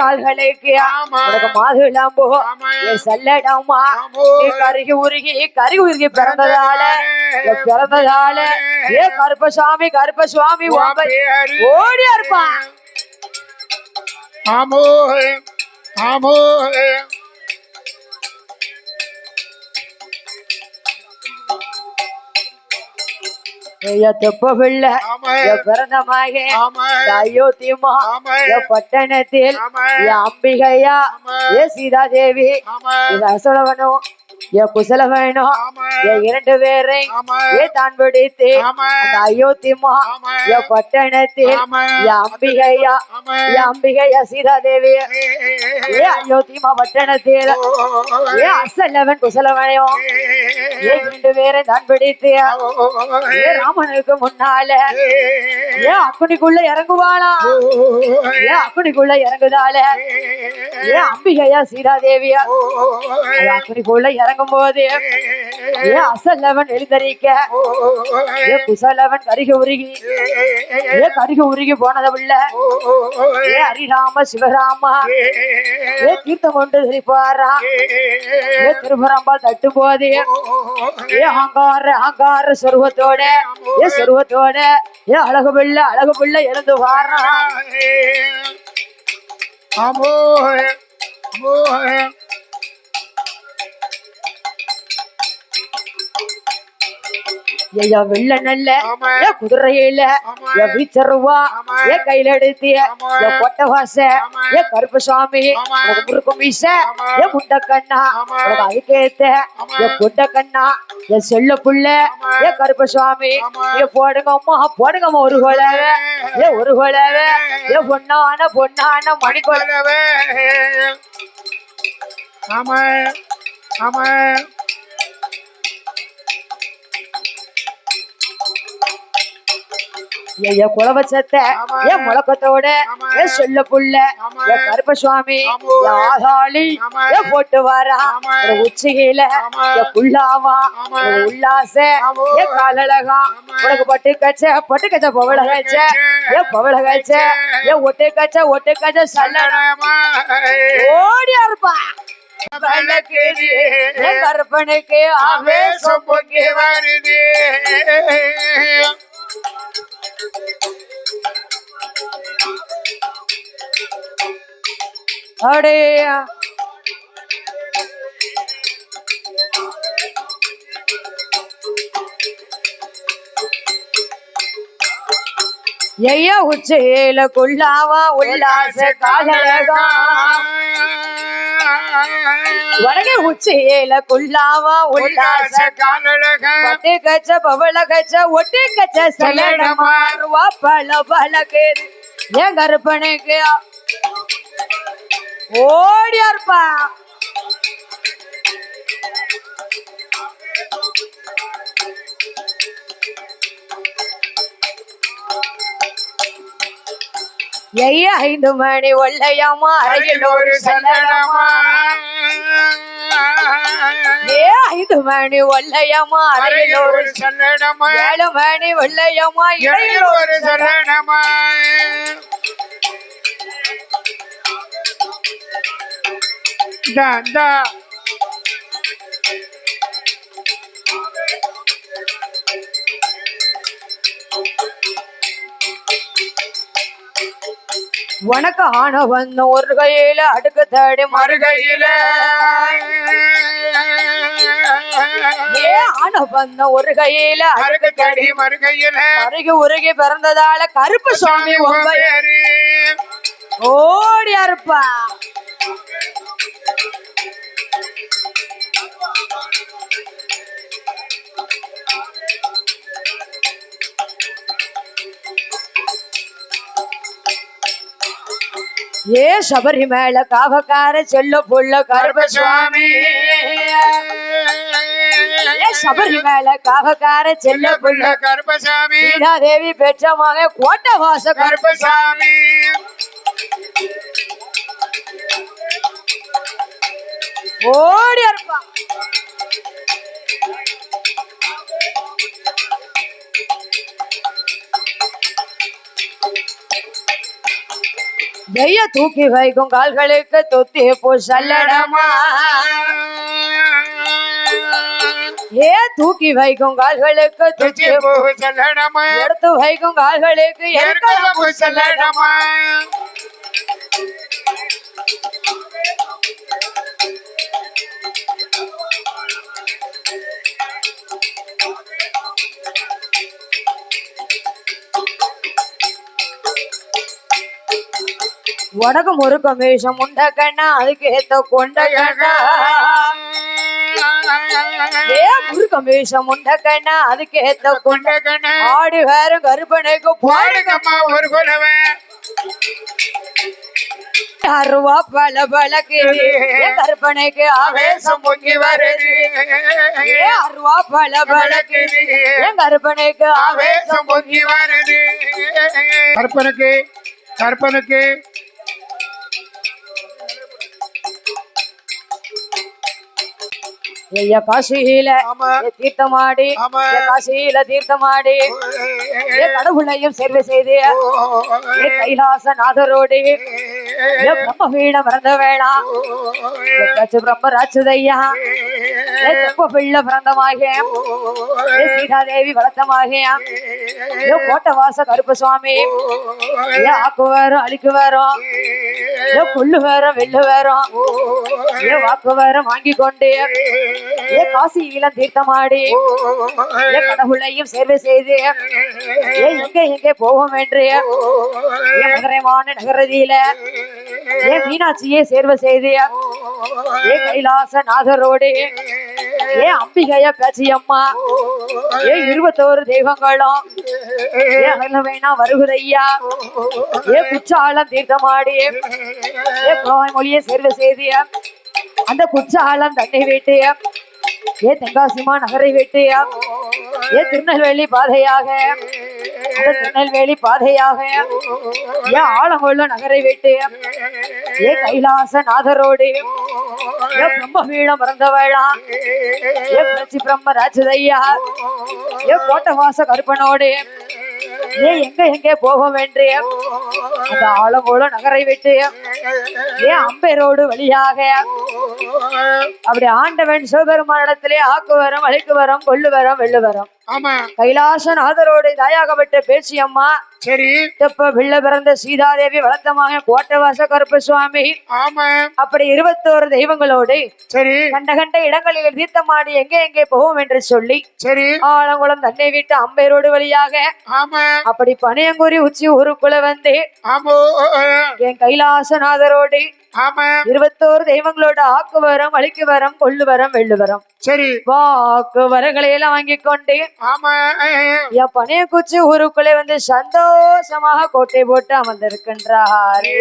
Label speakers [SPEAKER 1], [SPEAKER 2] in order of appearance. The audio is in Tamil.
[SPEAKER 1] கால்களுக்கு. என் செல்லடாமா கருகி உருகி கருகி உருகி பிறந்ததால பிறந்ததால. ஏ கருப்பசாமி கருப்பசுவாமி ஓடியா இருப்பா
[SPEAKER 2] ஆமோ ஆமோ
[SPEAKER 1] தெப்ப பிள்ளை
[SPEAKER 2] ஆமா.
[SPEAKER 1] என் பிறந்த மகன்
[SPEAKER 2] ஆமா.
[SPEAKER 1] இந்த அயோத்தியமா பட்டணத்தில் அம்பிகையா. ஏ சீதாதேவி
[SPEAKER 2] ஆமா.
[SPEAKER 1] இது அசலவனும் என் குசலவனும்
[SPEAKER 2] ஆமா.
[SPEAKER 1] என் இரண்டு பேரை
[SPEAKER 2] ஆமா.
[SPEAKER 1] ஏ தான் பிடித்து
[SPEAKER 2] ஆமா.
[SPEAKER 1] என் பட்டணத்தில். என் அம்பிகையா. என் அம்பிகையா சீதாதேவி ஏ அயோத்தியமா பட்டணத்தில் ஏ அசலவன் குசலவனையும் ஏ இரண்டு பேரை தான் பிடித்து ராமனுக்கு முன்னால ஏ அக்குனிக்குள்ள இறங்குவாளா ஏ அக்குனிக்குள்ள இறங்குதால ஏ அம்பிகையா சீதாதேவியா அக்குனிக்குள்ள இறங்கும் போது ஏ அசல்லவன் எழுந்தரிக்க ஏ குசலவன் கருகி உருகி ஏ கருகி உருகி போனதவில்ல ஏ ஹரிராம சிவராமா ஏ தீர்த்தம் கொண்டு சிரிப்பாரா ஏ திருபுரம்பால் தட்டும் போது ஏ அங்கார அங்கார சொருவத்தோட ஏ சொருவத்தோட ஏ அழகு பிள்ளை அழகு பிள்ளை எழுந்து வாரா
[SPEAKER 2] அமோ அமோ
[SPEAKER 1] ஐயா வெள்ள நல்ல. ஏ குதிரையில. ஏ வீச்சருவா. ஏ கையில எடுத்து. ஏ கொட்டை வாச. ஏ கருப்பசாமி
[SPEAKER 2] ஆமா.
[SPEAKER 1] உனக்கு முறுக்கும் மீச. ஏ முண்டக்கண்ணா
[SPEAKER 2] ஆமா.
[SPEAKER 1] உனக்கு அதுக்கேத்த. ஏ குண்டக்கண்ணா ஏ செல்ல புள்ள. ஏ கருப்பசாமி
[SPEAKER 2] ஆமா.
[SPEAKER 1] ஏ போடுங்க அம்மா போடுங்க அம்மா ஒரு கொலவை ஏ ஒரு கொலவை ஏ பொண்ணான பொண்ணான மணிக்கொலை
[SPEAKER 2] கொலவே ஆமா ஆமா
[SPEAKER 1] ஏ குலவச்சத்தை. ஏ முழக்கத்தோட. ஏ சொல்ல புள்ள. ஏ கருப்பசுவாமி. ஏ ஆதாளி. ஏ போட்டு வாரா. ஒரு உச்சிகையில. ஏ புல்லாவா உல்லாச. ஏ காலழகா. உனக்கு பட்டு கச்ச பட்டு கச்ச பவள கச்ச ஏ பவள கச்ச ஏ ஒட்டு கச்ச ஒட்டு கச்ச சல்லடா ஓடியா இருப்பா கருப்பனுக்கு ஆவேசம்
[SPEAKER 2] பொங்கி வருது
[SPEAKER 1] அடையா ஐயா உச்சியில குள்ளாவா உல்லாச காலழகா வடகை உச்சியில குள்ளாவா உல்லாச. பட்டு கச்ச பவள கச்ச ஒட்டு கச்ச சலட மாறுவா பல பல கேது ஏன் கருப்பனுக்கு? ஓடியா இருப்பா ஐயா ஐந்து மணி ஒல்லையாமா அருகில் ஒரு சல்லடமா ஏ ஐந்து மணி ஒல்லையாமா அருகில் ஒரு
[SPEAKER 2] சல்லடமா
[SPEAKER 1] ஏழு மணி வெள்ளையம்மா இடையில் ஒரு
[SPEAKER 2] ஒரு சல்லடமா இந்தா.
[SPEAKER 1] உனக்கு ஆன ஒரு கையில அடுக்கு தேடி
[SPEAKER 2] மறுகையில.
[SPEAKER 1] ஏ ஆன ஒரு கையில
[SPEAKER 2] அருகு தடி மறுகையில.
[SPEAKER 1] அருகி உருகி பிறந்ததால கருப்பு சுவாமி ஒன்பது ஓடி இருப்பா ஏ சபரி மேல காவக்கார செல்ல புள்ள கருப்ப சுவாமி ஏ சபரி மேல காவக்கார செல்ல புள்ள
[SPEAKER 2] கருப்பசாமி.
[SPEAKER 1] சீதாதேவி பெற்ற மகன் கோட்டை வாச கருப்ப
[SPEAKER 2] கருப்பசாமி.
[SPEAKER 1] ஓடி இருப்பா ஜெய தூக்கி வைக்கும் கால்களுக்கு தொத்தி போ சல்லடமா. ஏ தூக்கி வைக்கும் கால்களுக்கு தொத்தி போ
[SPEAKER 2] சொல்லடமா.
[SPEAKER 1] எடுத்து வைக்கும் கால்களுக்கு பூ சல்லடமா. உனக்கு முறுக்க மேஷம் உண்ட கண்ணா அதுக்கு ஏத்த கொண்ட கண்ணா ஏ முறுக்க மேஷம் உண்ட கண்ணா அதுக்கு ஏத்த கொண்ட ஆடு வேற கருப்பனைக்கு போடுங்க
[SPEAKER 2] பாடுங்கம்மா ஒரு குலவை.
[SPEAKER 1] அருவா பல பழக்கு. என் கருப்பனைக்கு ஆவேசம்
[SPEAKER 2] ஆவேசம் பொங்கி வருது.
[SPEAKER 1] ஏ அருவா பல பழக்கு. என் கருப்பனைக்கு ஆவேசம்
[SPEAKER 2] ஆவேசம் பொங்கி வருது. கற்பனுக்கு கற்பனுக்கு
[SPEAKER 1] ஐயா காசியில தீர்த்தமாடி காசியில தீர்த்தமாடி கடவுளையும் சேர்வு செய்து கைலாசநாதரோடு பிரம்ம வீண பிறந்த கச்சு பிரம்ம ராட்சதையா தெப்ப பிள்ளை பிறந்தமாக சீதாதேவி வளர்த்தமாக ஏ கோட்டை வாச கருப்பு சுவாமி ஏ ஆக்கு வேறும் அழிக்கு வேறும் ஏ புல்லு வேறும் வெள்ளு வேறும் ஏ வாக்கு வேறும் வாங்கி கொண்டு ஏ காசி இளம் தீர்த்தமாடி. ஏ கடவுளையும் சேர்வு செய்து. ஏ எங்க எங்கே போவோம் என்று. ஏ மதுரைமான நகரதியில. ஏ மீனாட்சியை சேர்வு செய்து. ஏ கைலாச நாதரோடு ஏ அம்பிகைய பேச்சியம்மா ஏ இருபத்தோரு தெய்வங்களும் ஏ அகலவேணா வருகுதையா. ஏ குச்சாலம் தீர்த்தமாடி. ஏ குழாய் மொழியை சேர்வு செய்திய. அந்த குச்சாலம் தன்னை வீட்டைய. ஏ தென்காசிமா நகரை வீட்டைய. ஏ திருநெல்வேலி பாதையாக. திருநெல்வேலி பாதையாக. ஏ ஆலங்கொள்ள நகரை விட்டு. ஏ கைலாச நாதரோடு ஏ பிரம்ம வீணம் மறந்தவளா. ஏ பிரச்சி பிரம்ம ராஜதையா. ஏ கோட்டவாச கருப்பனோடு. ஏ எங்க எங்கே போகும் என்று. அந்த ஆலங்கோல நகரை விட்டு. ஏ அம்பேரோடு வழியாக. அப்படி ஆண்டவன் சிவபெருமானிடத்திலே ஆக்குவரம் வரம் கொள்ளுவரம்
[SPEAKER 2] வெள்ளுவரம்
[SPEAKER 1] கைலாசநாதரோடு தாயாகப்பட்ட பேச்சி அம்மா
[SPEAKER 2] சரி.
[SPEAKER 1] தெப்ப பிள்ளை பிறந்த சீதாதேவி வளர்த்தமாக கோட்டவாச கருப்பு சுவாமி.
[SPEAKER 2] ஆமா.
[SPEAKER 1] அப்படி இருபத்தோரு தெய்வங்களோடு
[SPEAKER 2] சரி.
[SPEAKER 1] கண்ட கண்ட இடங்களில் தீர்த்தமாடி எங்கே எங்கே போவோம் என்று சொல்லி
[SPEAKER 2] சரி.
[SPEAKER 1] ஆலங்குளம் தன்னை விட்டு அம்பேரோடு வழியாக
[SPEAKER 2] ஆமா.
[SPEAKER 1] அப்படி பனையங்குறி உச்சி ஊருக்குள்ள வந்து என் கைலாசநாதரோடு
[SPEAKER 2] ஆமா.
[SPEAKER 1] இருபத்தோரு தெய்வங்களோட ஆக்கு வரம் அழிக்கு வரம் கொள்ளு வரம் வெள்ளு வரம்
[SPEAKER 2] சரி.
[SPEAKER 1] வாக்கு வரங்களை எல்லாம் வாங்கி கொண்டு
[SPEAKER 2] ஆமா
[SPEAKER 1] என் பனைய குச்சி ஊருக்குள்ளே வந்து சந்தோஷமாக கோட்டை போட்டு அமர்ந்திருக்கின்றாரே.